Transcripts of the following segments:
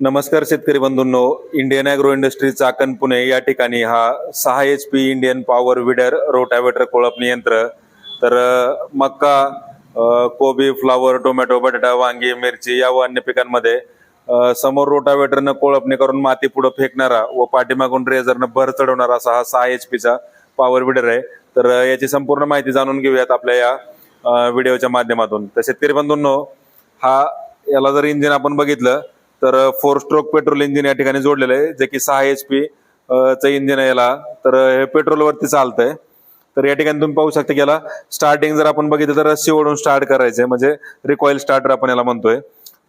नमस्कार शेतकरी बंधूंनो. Indian agro industry Chakan Pune या ठिकाणी हा सहा H P Indian power weeder rotavator कोळपणी यंत्र. तर मक्का कोबी फ्लावर टोमॅटो बटाटा वांगी मिरची या व अन्य पिकांमध्ये समोर रोटावेटरनं कोळपणी करून माती पुढे फेकणारा व पाठीमागून रेझरनं भर चढवणारा असा हा सहा एच पीचा पॉवर विडर आहे. तर याची संपूर्ण माहिती जाणून घेऊयात आपल्या या व्हिडिओच्या माध्यमातून. तर शेतकरी बंधूंनो हा याला जर इंजिन आपण बघितलं तर फोर स्ट्रोक पेट्रोल इंजिन या ठिकाणी जोडलेलं आहे जे की सहा एच पी चं इंजिन आहे याला. तर हे पेट्रोलवरती चालतंय. तर या ठिकाणी तुम्ही पाहू शकता की याला स्टार्टिंग जर आपण बघितलं तर रस्सी ओढून स्टार्ट करायचंय. म्हणजे रिकॉईल स्टार्टर आपण याला म्हणतोय.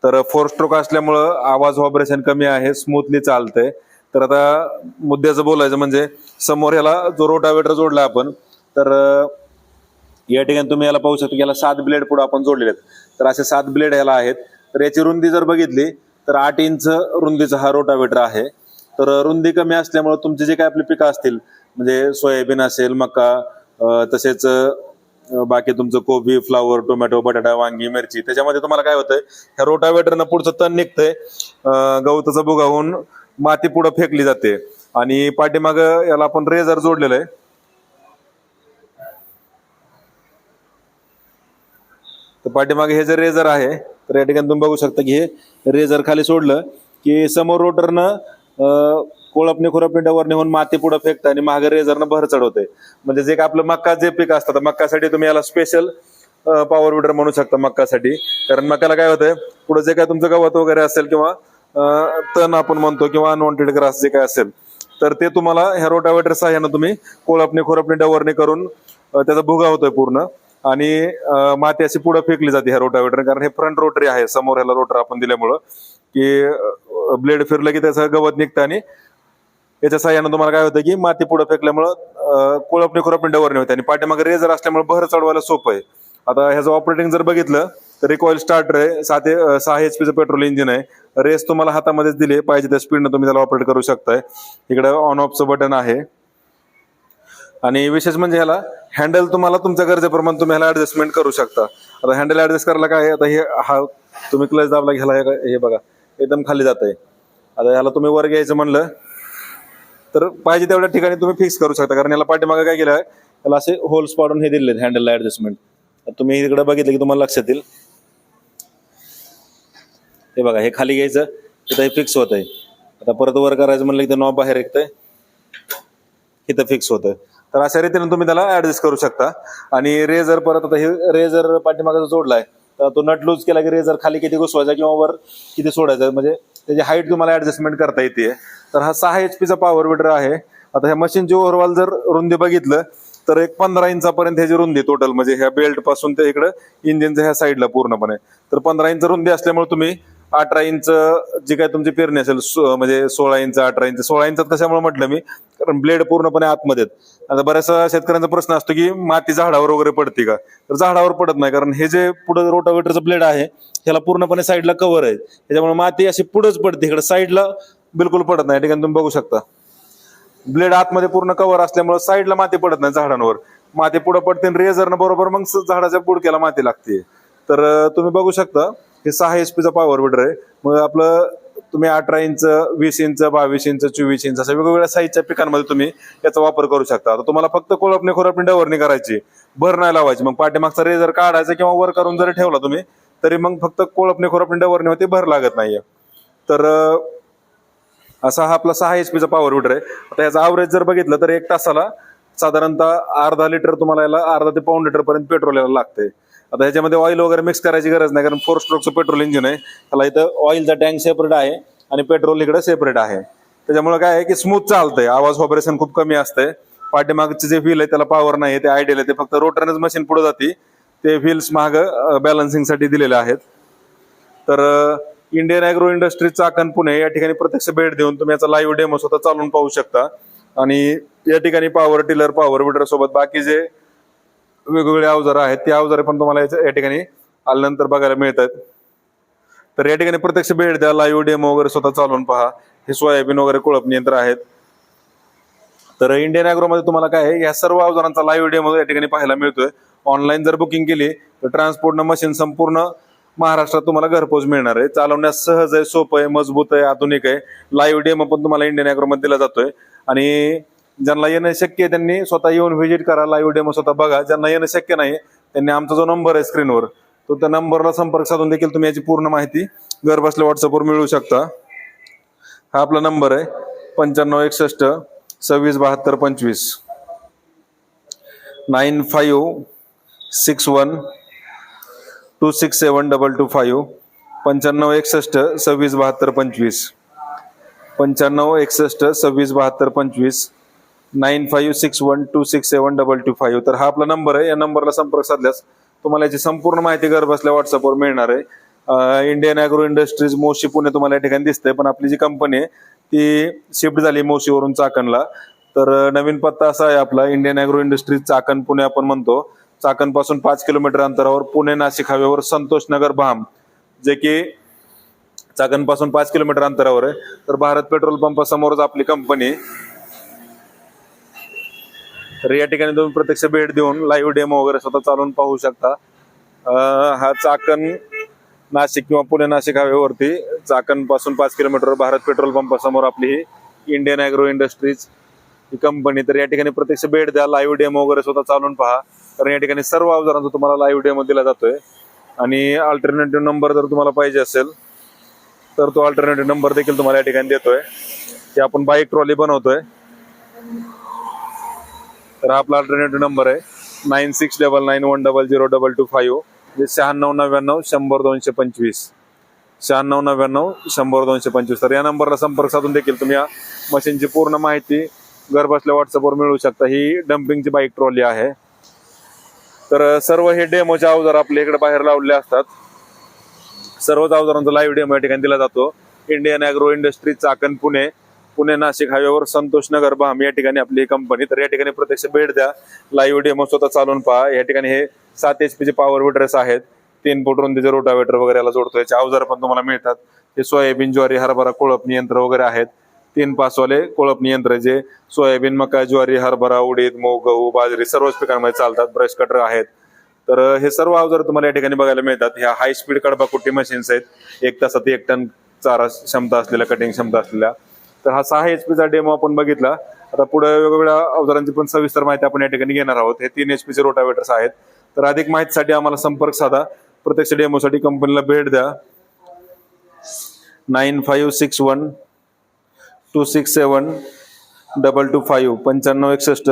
तर फोर स्ट्रोक असल्यामुळं आवाज व्हायब्रेशन कमी आहे स्मूथली चालतंय. तर आता मुद्द्याचं बोलायचं म्हणजे समोर याला जो रोटावेटर जोडला आपण तर या ठिकाणी तुम्ही याला पाहू शकता की याला सात ब्लेड पुढे आपण जोडलेले आहेत. तर असे सात ब्लेड याला आहेत. तर याची रुंदी जर बघितली तर आठ इंच रुंदीचा हा रोटावेटर आहे. तर रुंदी कमी असल्यामुळे तुमचे जे काय आपली पिकं असतील म्हणजे सोयाबीन असेल मका तसेच बाकी तुमचं कोबी फ्लावर टोमॅटो बटाटा वांगी मिरची त्याच्यामध्ये तुम्हाला काय होतंय ह्या रोटावेटरनं पुढचं तण निघतंय. अं, गवताचं बुगाहून माती पुढं फेकली जाते. आणि पाठीमाग याला आपण रेझर जोडलेलं आहे. तर पाठीमागे हे जे रेझर आहे तर या ठिकाणी तुम्ही बघू शकता की हे रेझर खाली सोडलं की समोर रोटरनं कोळपणे खुरपणीवर नेऊन माती पुढे फेकतं आणि मागे रेझरनं भर चढवते म्हणजे जे काय आपलं मक्का जे पीक असतं तर मक्कासाठी तुम्ही याला स्पेशल पॉवर विडर म्हणू शकता मक्कासाठी. कारण मक्याला काय होतंय पुढे जे काय तुमचं गवत वगैरे असेल किंवा तण आपण म्हणतो किंवा अनवॉन्टेड ग्रास जे काय असेल तर ते तुम्हाला ह्या रोटावेटर सहाय्यानं तुम्ही कोळपणे खुरपणे डवरणे करून त्याचा भुगा होतोय पूर्ण. आणि माती अशी पुढे फेकली जाते ह्या रोटावेटर कारण हे फ्रंट रोटरी आहे समोर ह्याला रोटर आपण दिल्यामुळं की ब्लेड फिरलं की त्याचं गवत निघतं आणि याच्या सहाय्यानं तुम्हाला काय होतं की माती पुढे फेकल्यामुळं कोळपणी खुरपणी डवरणी होते. आणि पाठीमागे रेझर असल्यामुळे भर चढवायला सोपं आहे. आता ह्याचं ऑपरेटिंग जर बघितलं तर रिकॉईल स्टार्टर आहे सात सहा एच पीचं पेट्रोल इंजिन आहे. रेस तुम्हाला हातामध्येच दिली पाहिजे त्या स्पीडनं तुम्ही त्याला ऑपरेट करू शकताय. इकडं ऑन ऑफचं बटन आहे. आणि विशेष म्हणजे ह्याला हँडल तुम्हाला तुमच्या गरजेप्रमाणे तुम्ही ह्याला ऍडजस्टमेंट करू शकता. आता हँडल ऍडजस्ट करायला काय आता हे हा तुम्ही क्लच दाबला घ्यायला हे बघा एकदम खाली जात आहे आता ह्याला तुम्ही वर घ्यायचं म्हणलं तर पाहिजे तेवढ्या ठिकाणी तुम्ही फिक्स करू शकता. कारण याला पाठीमागे काय केलं आहे त्याला असे होल्स पाडून हे दिले हँडलला ऍडजस्टमेंट तुम्ही इकडे बघितलं की तुम्हाला लक्षात येईल. हे बघा हे खाली घ्यायचं तिथं हे फिक्स होत आहे आता परत वर करायचं म्हणलं की ते नॉब बाहेर ऐकतंय इथं फिक्स होतं तर अशा रीतीने तुम्ही त्याला ऍडजस्ट करू शकता. आणि रेझर परत आता हे रेझर पाठीमागे जो जोडलाय तर तो नट लूज केला की रेझर खाली किती घुसवायचा किंवा वर किती सोडायचा म्हणजे त्याची हाईट तुम्हाला ऍडजस्टमेंट करता येते. तर हा सहा एच पीचा पॉवर विडर आहे. आता ह्या मशीनची ओव्हरऑल जर रुंदी बघितलं तर एक पंधरा इंचापर्यंत ह्याची रुंदी टोटल म्हणजे ह्या बेल्टपासून ते इकडं इंजिनच्या ह्या साईडला पूर्णपणे. तर पंधरा इंच रुंदी असल्यामुळे तुम्ही अठरा इंच जी काय तुमची पेरणी असेल सो- म्हणजे सोळा इंच अठरा इंच सोळा इंचात कशामुळे म्हटलं मी? कारण ब्लेड पूर्णपणे आतमध्ये आहेत. आता बऱ्याचशा शेतकऱ्यांचा प्रश्न असतो की माती झाडावर वगैरे पडते का? तर झाडावर पडत नाही कारण हे जे पुढे रोटावेटरचं ब्लेड आहे ह्याला पूर्णपणे साईडला कव्हर आहे. त्याच्यामुळे माती अशी पुढेच पडते इकडे साईडला बिलकुल पडत नाही. ठिकाणी तुम्ही बघू शकता. ब्लेड आतमध्ये पूर्ण कव्हर असल्यामुळे साईडला माती पडत नाही झाडांवर. माती पुढे पडते आणि रेझरनं बरोबर मग झाडाच्या बुडक्याला माती लागते. तर तुम्ही बघू शकता हे सहा एच पीचा पॉवर विडर आहे. मग आपलं तुम्ही अठरा इंच वीस इंच बावीस इंच चोवीस इंच अशा वेगवेगळ्या साईजच्या पिकांमध्ये तुम्ही याचा वापर करू शकता. आता तुम्हाला फक्त कोळपणे खोरपणे डवरणी करायची भर नाही लावायची. मग पाठीमागचा रेझर काढायचा किंवा वर करून जरी ठेवला तुम्ही तरी मग फक्त कोळपणे खोरपणे डवरणी होते भर लागत नाहीये. तर असा हा आपला सहा एच पीचा पॉवर विडर आहे. आता याचा ॲव्हरेज जर बघितलं तर एक तासाला साधारणतः अर्धा लिटर तुम्हाला याला अर्धा ते पाऊण लिटर पर्यंत पेट्रोल याला लागते आता ह्याच्यामध्ये ऑइल वगैरे मिक्स करायची गरज नाही कारण फोर स्ट्रोकचं पेट्रोल इंजिन आहे. त्याला इथं ऑइलचा टँक सेपरेट आहे आणि पेट्रोल इकडे सेपरेट आहे. त्याच्यामुळे काय आहे की स्मूथ चालतंय. आवाज ऑपरेशन खूप कमी असतंय. पाठीमागचे जे व्हील आहे त्याला पॉवर नाही ते आयडियल आहे. ते फक्त रोटरनेच मशीन पुढे जाते. ते व्हील्स माग बॅलन्सिंगसाठी दिलेले आहेत. तर Indian agro industry Chakan Pune या ठिकाणी प्रत्यक्ष भेट देऊन तुम्ही याचा लाईव्ह डेमो स्वतः चालवून पाहू शकता. आणि या ठिकाणी पॉवर टिलर पॉवर विडर सोबत बाकी जे वेगवेगळे अवजार आहेत. ते अवजारे पण तुम्हाला या ठिकाणी आल्यानंतर बघायला मिळतात. तर या ठिकाणी प्रत्यक्ष भेट द्या. लाईव्ह डेमो वगैरे स्वतः चालवून पहा. हे सोयाबीन वगैरे कोळपणी यंत्र आहेत. तर इंडियन ॲग्रोमध्ये तुम्हाला काय आहे? या सर्व अवजारांचा लाईव्ह डेमो या ठिकाणी पाहायला मिळतोय. ऑनलाईन जर बुकिंग केली तर ट्रान्सपोर्टनं मशीन संपूर्ण महाराष्ट्रात तुम्हाला घरपोच मिळणार आहे. चालवण्यास सहज आहे सोपं आहे मजबूत आहे आधुनिक आहे. लाईव्ह डेमो पण तुम्हाला इंडियन ॲग्रोमध्ये दिला जातोय. आणि ज्यांना येणं शक्य आहे त्यांनी स्वतः येऊन व्हिजिट करा लाईव्ह डेमो स्वतः बघा. ज्यांना येणं शक्य नाही त्यांनी आमचा जो नंबर आहे स्क्रीनवर तो त्या नंबरला संपर्क साधून देखील तुम्ही याची पूर्ण माहिती घर बसल्या व्हॉट्सअपवर मिळवू शकता. हा आपला नंबर आहे पंच्याण्णव एकसष्ट सव्वीस बहात्तर पंचवीस. Nine five six one two six seven double two five पंच्याण्णव एकसष्ट सव्वीस बहात्तर पंचवीस. पंच्याण्णव एकसष्ट सव्वीस बहात्तर पंचवीस. Nine five six one two six seven double two five तर हा आपला नंबर आहे या नंबरला संपर्क साधल्यास तुम्हाला याची संपूर्ण माहिती घर बसल्या व्हॉट्सअपवर मिळणार आहे Indian agro industries Moshi Pune तुम्हाला या ठिकाणी दिसते पण आपली जी कंपनी आहे ती शिफ्ट झाली मोशीवरून चाकणला तर नवीन पत्ता असा आहे आपला Indian agro industries Chakan Pune आपण म्हणतो चाकणपासून पाच किलोमीटर अंतरावर पुणे नाशिक हवेवर संतोष नगर भाम जे की चाकणपासून पाच किलोमीटर अंतरावर आहे तर भारत पेट्रोल पंपासमोरच आपली कंपनी तर या ठिकाणी तुम्ही प्रत्यक्ष भेट देऊन लाईव्ह डेमो वगैरे स्वतः चालवून पाहू शकता. हा चाकण नाशिक किंवा पुणे नाशिक हायवेवरती चाकणपासून पाच किलोमीटर भारत पेट्रोल पंपासमोर आपली ही इंडियन अॅग्रो इंडस्ट्रीज ही कंपनी तर या ठिकाणी प्रत्यक्ष भेट द्या लाईव्ह डेमो वगैरे स्वतः चालवून पहा. कारण या ठिकाणी सर्व अवजारांचा तुम्हाला लाईव्ह डेमो दिला जातोय. आणि अल्टरनेटिव्ह नंबर जर तुम्हाला पाहिजे असेल तर तो अल्टरनेटिव्ह नंबर देखील तुम्हाला या ठिकाणी देतोय. की आपण बाईक ट्रॉली बनवतोय. तर आपला अल्टरनेटिव्ह नंबर आहे nine six double nine one double zero double two five जे शहाण्णव नव्याण्णव शंभर दोनशे पंचवीस. शहाण्णव नव्याण्णव शंभर दोनशे पंचवीस. तर या नंबरला संपर्क साधून देखील तुम्ही या मशीनची पूर्ण माहिती घरबसल्या व्हॉट्सअपवर मिळवू शकता. ही डम्पिंगची बाईक ट्रॉली आहे. तर सर्व हे डेमोचे अवजार आपल्या इकडे बाहेर लावलेले असतात. सर्वच अवजारांचा लाईव्ह डेमो या ठिकाणी दिला जातो. Indian agro industry Chakan Pune. Pune Nashik हायवेवर संतोष नगर बहाम या ठिकाणी आपली कंपनी तर या ठिकाणी प्रत्यक्ष भेट द्या. लाईव्ह डेमो स्वतः चालून पहा. या ठिकाणी हे सात एच पीचे पॉवर विटर्स आहेत. तीन फूट रुंदीचे रोटावेटर वगैरे याला जोडतो याचे अवजार पण तुम्हाला मिळतात. हे सोयाबीन ज्वारी हरभरा कोळपणी यंत्र वगैरे आहेत. तीन पासवाले कोळपणी यंत्र जे सोयाबीन मका ज्वारी हरभरा उडीद मूग गहू बाजरी सर्वच पिकांमध्ये चालतात. ब्रश कटर आहेत. तर हे सर्व अवजार तुम्हाला या ठिकाणी बघायला मिळतात. ह्या हाय स्पीड कडबा कुट्टी मशीन्स आहेत. एक तासात एक टन चारा क्षमता असलेल्या कटिंग क्षमता असलेल्या. तर हा सहा एच पीचा डेमो आपण बघितला. आता पुढे वेगवेगळ्या अवजारांची पण सविस्तर माहिती आपण या ठिकाणी घेणार आहोत. हे तीन एच पीचे रोटावेटर्स आहेत. तर अधिक माहितीसाठी आम्हाला संपर्क साधा. प्रत्यक्ष डेमोसाठी कंपनीला भेट द्या. Nine five six one two six seven double two five पंच्याण्णव एकसष्ट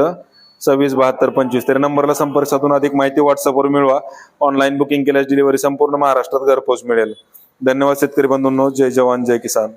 सव्वीस बहात्तर पंचवीस. तर नंबरला संपर्क साधून अधिक माहिती व्हॉट्सअपवर मिळवा. ऑनलाईन बुकिंग केल्यास डिलिव्हरी संपूर्ण महाराष्ट्रात घरपोच मिळेल. धन्यवाद शेतकरी बंधूंनो. जय जवान जय किसान.